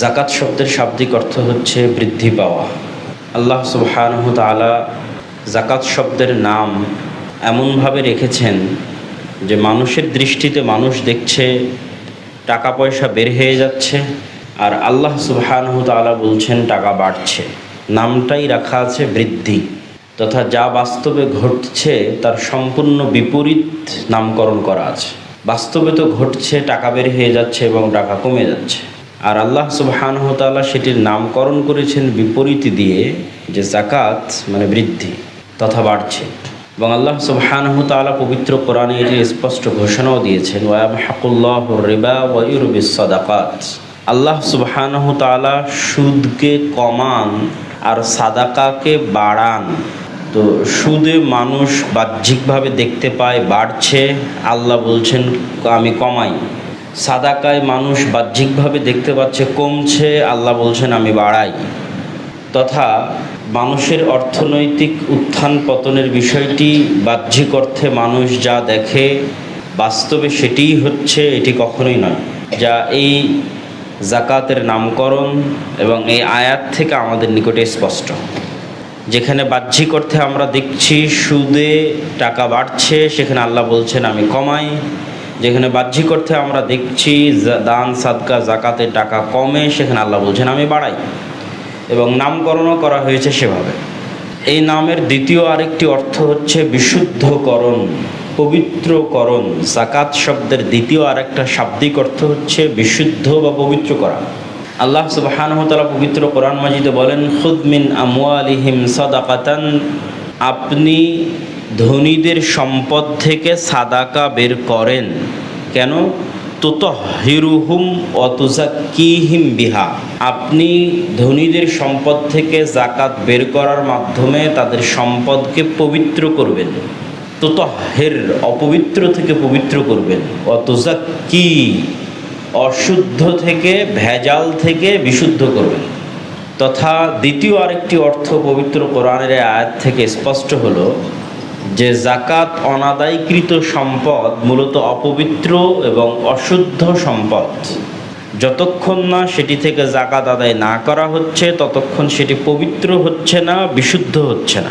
জাকাত শব্দের শাব্দিক অর্থ হচ্ছে বৃদ্ধি পাওয়া। আল্লাহ সুবহানহ জাকাত শব্দের নাম এমনভাবে রেখেছেন যে মানুষের দৃষ্টিতে মানুষ দেখছে টাকা পয়সা বের হয়ে যাচ্ছে আর আল্লাহ সুবহানহ তাআলা বলছেন, টাকা বাড়ছে। নামটাই রাখা আছে বৃদ্ধি তথা যা বাস্তবে ঘটছে তার সম্পূর্ণ বিপরীত নামকরণ করা আছে। বাস্তবে তো ঘটছে, টাকা বের হয়ে যাচ্ছে এবং টাকা কমে যাচ্ছে। আর আল্লাহ সুবহানহ তাআলা সেটির নামকরণ করেছেন বিপরীতি দিয়ে যে জাকাত মানে বৃদ্ধি, তথা বাড়ছে। এবং আল্লাহ সুবহানহ তাআলা পবিত্র কোরআনে এটি স্পষ্ট ঘোষণাও দিয়েছেন ওয়াব হাকুল্লাহ রেবা ওয়ুরবিস সাদাকাত। আল্লাহ সুবহানহ তাআলা সুদকে কমান আর সাদাকাকে বাড়ান। তো সুদে মানুষ বাহ্যিকভাবে দেখতে পায়, বাড়ছে। আল্লাহ বলছেন, আমি কমাই। সাদাকায় মানুষ বাহ্যিকভাবে দেখতে পাচ্ছে, কমছে, আল্লাহ বলছেন, আমি বাড়াই। তথা মানুষের অর্থনৈতিক উত্থান পতনের বিষয়টি বাহ্যিক অর্থে মানুষ যা দেখে, বাস্তবে সেটিই হচ্ছে, এটি কখনোই নয়। যা এই জাকাতের নামকরণ এবং এই আয়াত থেকে আমাদের নিকটে স্পষ্ট। যেখানে বাহ্যিক অর্থে আমরা দেখছি, সুদে টাকা বাড়ছে, সেখানে আল্লাহ বলছেন, আমি কমাই। যেখানে বাহ্যিক অর্থে আমরা দেখছি দান, সাদকা জাকাতে টাকা কমে, সেখানে আল্লাহ বলছেন, আমি বাড়াই। এবং নামকরণও করা হয়েছে সেভাবে। এই নামের দ্বিতীয় আরেকটি অর্থ হচ্ছে বিশুদ্ধকরণ, পবিত্রকরণ। জাকাত শব্দের দ্বিতীয় আরেকটা শাব্দিক অর্থ হচ্ছে বিশুদ্ধ বা পবিত্র করা। আল্লাহ সুবহানাহু পবিত্র কোরআন মাজিদে বলেন, খুদ মিন আমওয়ালিহিম সাদাকাতান। আপনি ধনীদের সম্পদ থেকে সাদাকা বের করেন। কেন? তত হিরুহুম তুতহিরুহুম অতুজাক্কিহিম বিহা। আপনি ধনীদের সম্পদ থেকে জাকাত বের করার মাধ্যমে তাদের সম্পদকে পবিত্র করবেন। তুতহের, অপবিত্র থেকে পবিত্র করবেন। অতুজাক্কি অশুদ্ধ থেকে, ভেজাল থেকে বিশুদ্ধ করবেন। তথা দ্বিতীয় আরেকটি অর্থ পবিত্র কোরআনের আয়াত থেকে স্পষ্ট হলো যে জাকাত অনাদায়কৃত সম্পদ মূলত অপবিত্র এবং অশুদ্ধ সম্পদ। যতক্ষণ না সেটি থেকে জাকাত আদায় না করা হচ্ছে, ততক্ষণ সেটি পবিত্র হচ্ছে না, বিশুদ্ধ হচ্ছে না।